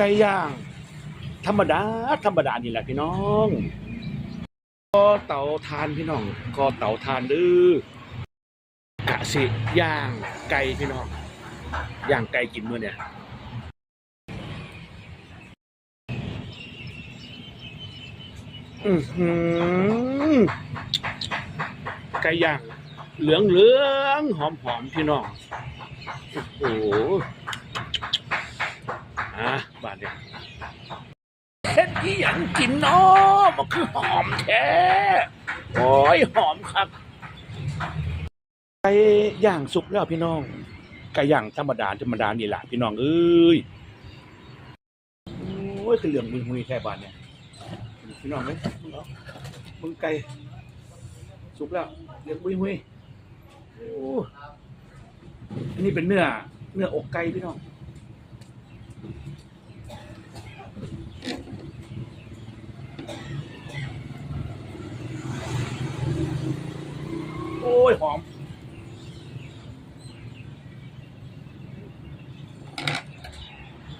ไก่ย่าง ธรรมดา ธรรมดานี่แหละพี่น้องก็เตาทานพี่น้องก็เตาทานดื้อกะสิย่างไก่พี่น้องย่างไก่กินมื้อเนี่ยไก่ย่าง เหลืองเหลืองหอมหอมพี่น้องโอ้โห อะบาดเนี่ยเฮ็ดอีหยังกินเนาะมันคือหอมแท้โอ้ยหอมครับไก่ย่างสุกแล้วพี่น้องไก่ย่างธรรมดาธรรมดานี่แหละพี่น้องเอ้ยโอ้ยคือเหลืองมุยมุยแค่บานเนี่ยพี่น้องไหมมึงไก่สุกแล้วเหลืองมุยมุยๆโอ้อันนี้เป็นเนื้อเนื้ออกไก่พี่น้อง โอ้ย หอม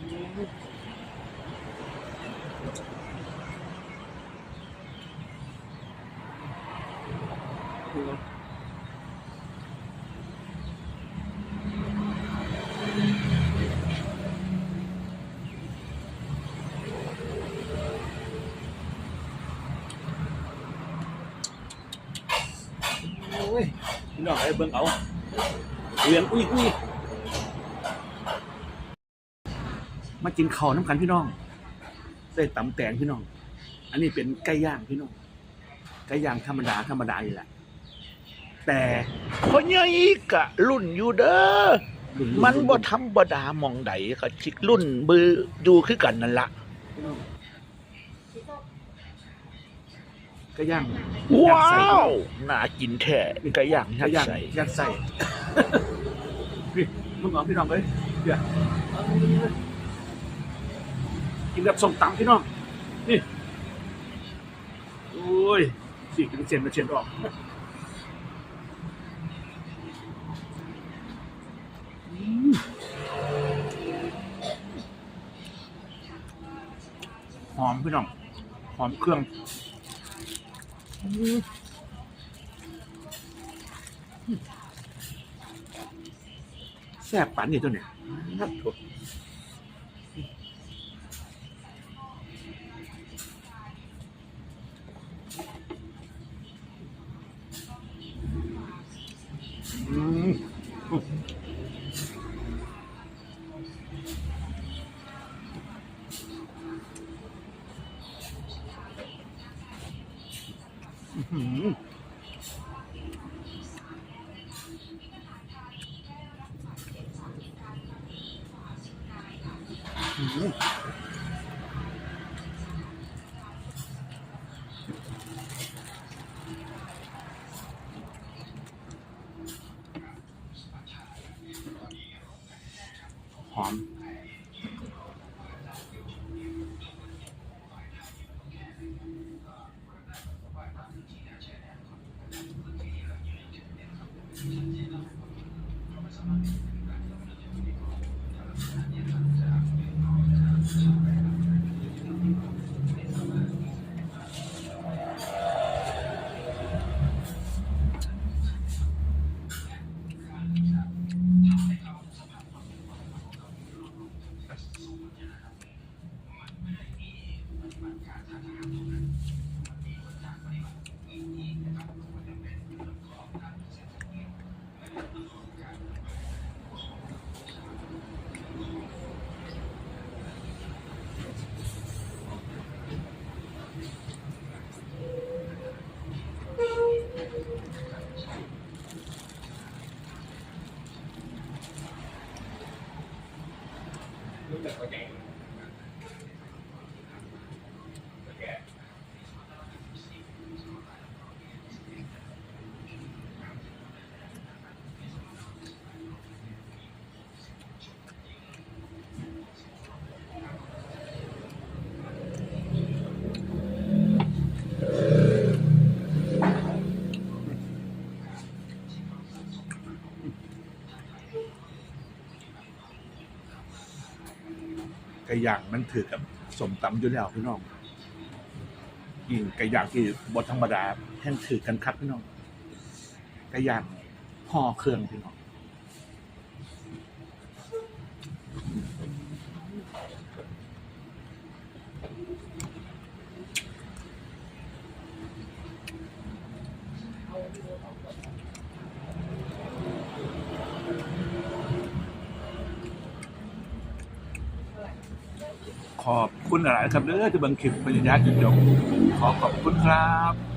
โอ้ ยพี่น้องไอ้เบิ่งเอาเรียนอุ้ยอุ้ยมากินข้าวน้ำกันพี่น้องใส่ตำแตงพี่น้อง อันนี้เป็นไก่ย่างพี่น้อง ไก่ย่างธรรมดาธรรมดานี่แหละ แต่พ่อใหญ่กะรุ่นอยู่เด้อ มันบ่ธรรมดาหมองใดก็ชิกรุ่นบืออยู่คือกันนั่นละไก่ย่างว้าวน่ากินแท้ไก่ย่างยัยัดดใส่ใส่ยัดใส่พี่มึงเอาพี่น้องเลยเดี๋ยวกินแบบส้มตำพี่น้องนี่โอ้ยสี่กินเซนมาเชียนออกอืมหอมพี่น้องหอมเครื่องอืม แซ่บปันนี่ตัวเนี่ยนัดถด อื้ Okay. กระย่างมันถือกับสมตำอยู่แล้วพี่น้องยิ่งไก่ย่างที่บดธรรมดาแห้งถือกันคักพี่น้องไก่ย่างห่อเครื่องพี่น้อง ขอบคุณหลายๆครับเด้อที่เบังคลิปบรรยายจนจบขอขอบคุณครับ